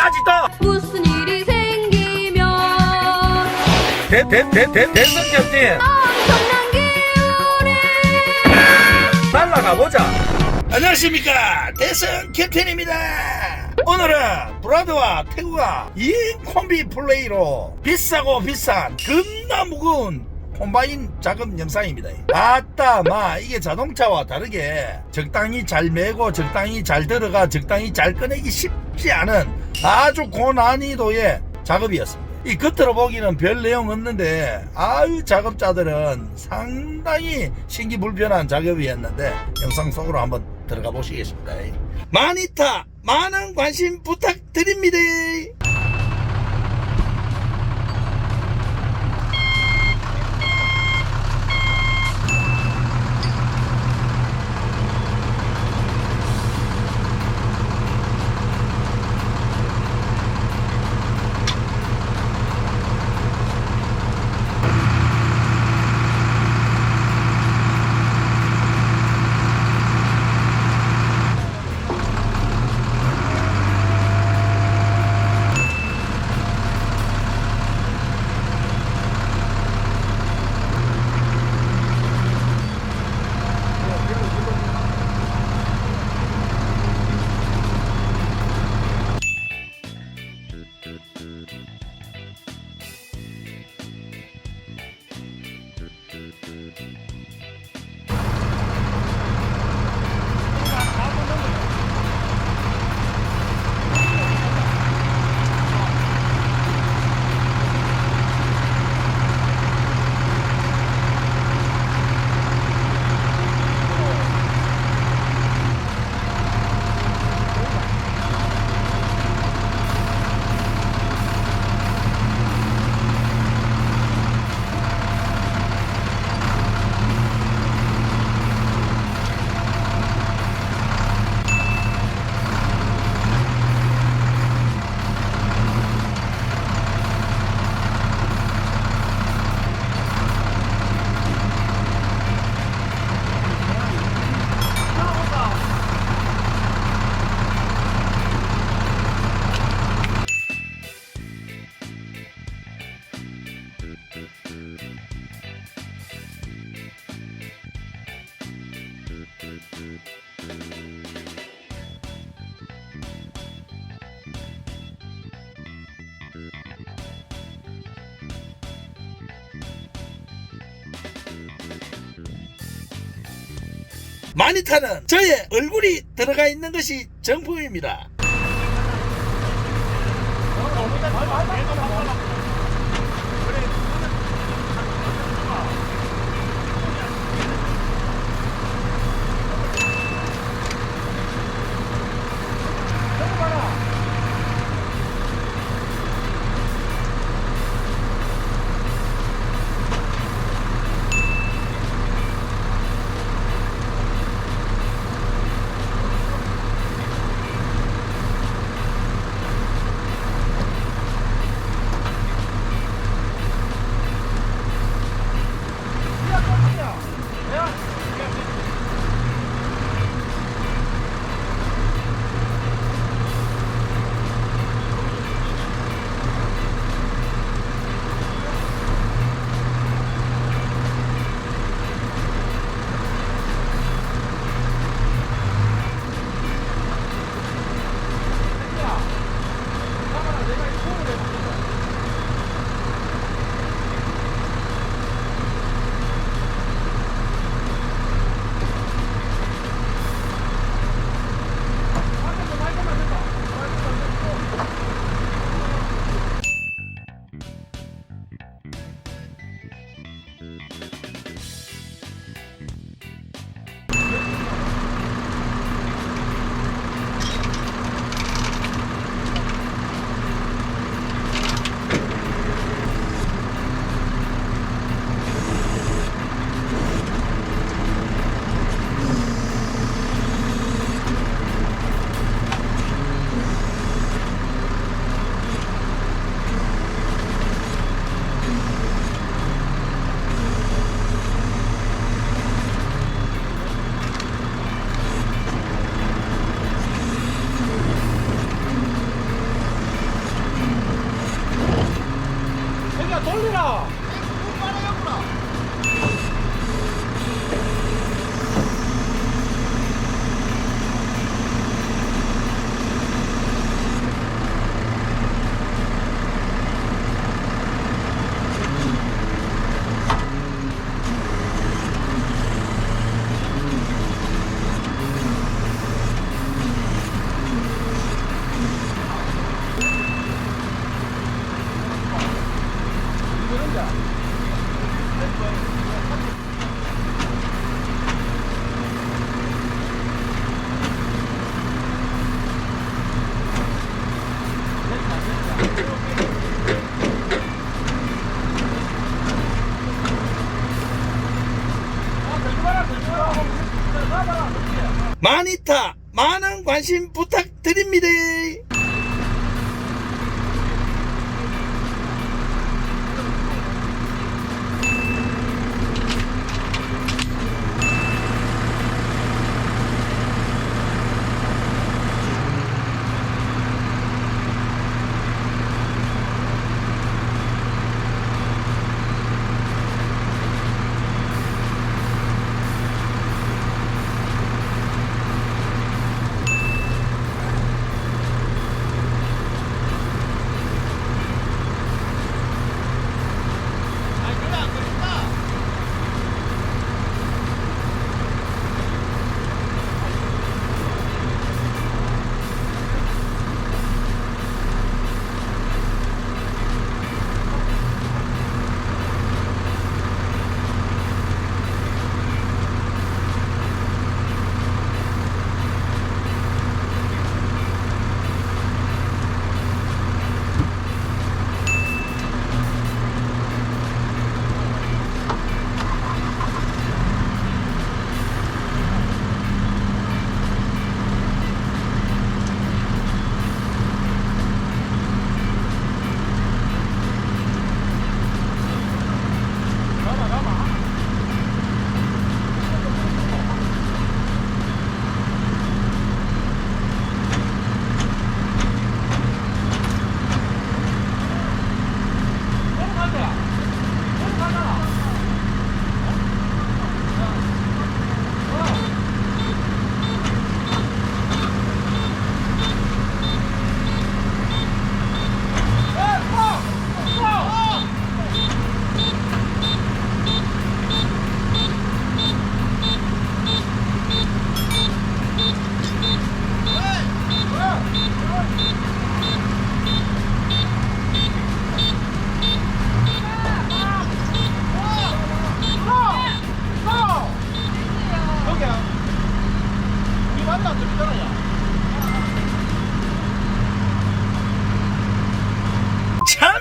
관심장까지도 무슨 일이 생기면 대, 대, 대, 대, 대선 캠페인 엄청난 기운이 날라가 보자. 안녕하십니까 대선 캡틴입니다. 오늘은 브라드와 태구가 2인 콤비 플레이로 비싸고 비싼 겁나 무거운 콤바인 작업 영상입니다. 아따 마 이게 자동차와 다르게 적당히 잘 매고 적당히 잘 들어가 적당히 잘 꺼내기 쉽지 않은 아주 고난이도의 작업이었습니다. 이 겉으로 보기는 별 내용 없는데 아유 작업자들은 상당히 신기 불편한 작업이었는데 영상 속으로 한번 들어가 보시겠습니다. 마니타 많은 관심 부탁드립니다. 마니타는 저의 얼굴이 들어가 있는 것이 정품입니다. 마니타 많은 관심 부탁드립니다.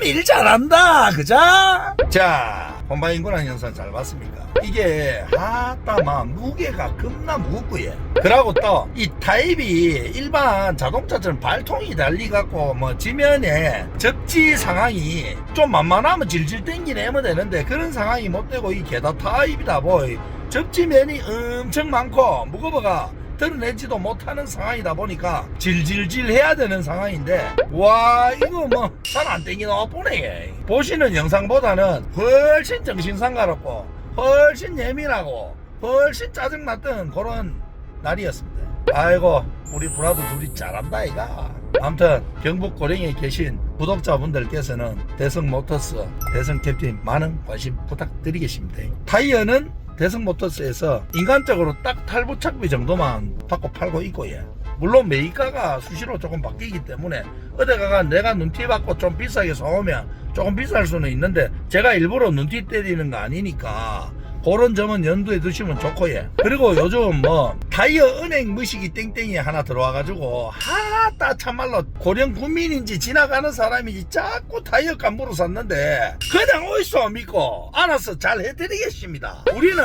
일 잘한다 그자 자 본바인구란 영상 잘 봤습니까? 이게 하따마 무게가 겁나 무겁고요 그러고 또 이 타입이 일반 자동차처럼 발통이 달리갖고 뭐 지면에 접지 상황이 좀 만만하면 질질 땡기내면 되는데 그런 상황이 못 되고 이 게다 타입이다 뭐 접지면이 엄청 많고 무거워가 드러내지도 못하는 상황이다 보니까 질질질 해야 되는 상황인데 와 이거 뭐 잘 안 땡기나 보네. 보시는 영상보다는 훨씬 정신상가롭고 훨씬 예민하고 훨씬 짜증났던 그런 날이었습니다. 아이고 우리 브라도 둘이 잘한다 이가. 아무튼 경북 고령에 계신 구독자분들께서는 대성 모터스 대성 캡틴 많은 관심 부탁드리겠습니다. 타이어는 대성 모터스에서 인간적으로 딱 탈부착비 정도만 받고 팔고 있고요. 물론 매입가가 수시로 조금 바뀌기 때문에 어디가가 내가 눈티 받고 좀 비싸게 사오면 조금 비쌀 수는 있는데 제가 일부러 눈티 때리는 거 아니니까 그런 점은 염두에 두시면 좋고요. 그리고 요즘 뭐 타이어 은행 무식이 땡땡이 하나 들어와가지고 하따 참말로 고령 국민인지 지나가는 사람인지 자꾸 타이어 깜부로 샀는데 그냥 어디서 믿고 알아서 잘 해드리겠습니다. 우리는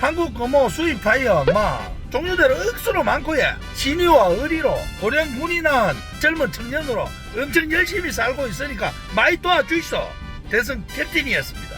한국 금호 수입 타이어 막 종류대로 억수로 많고요. 신의와 의리로 고령 군인한 젊은 청년으로 엄청 열심히 살고 있으니까 많이 도와주이소. 대성 캡틴이었습니다.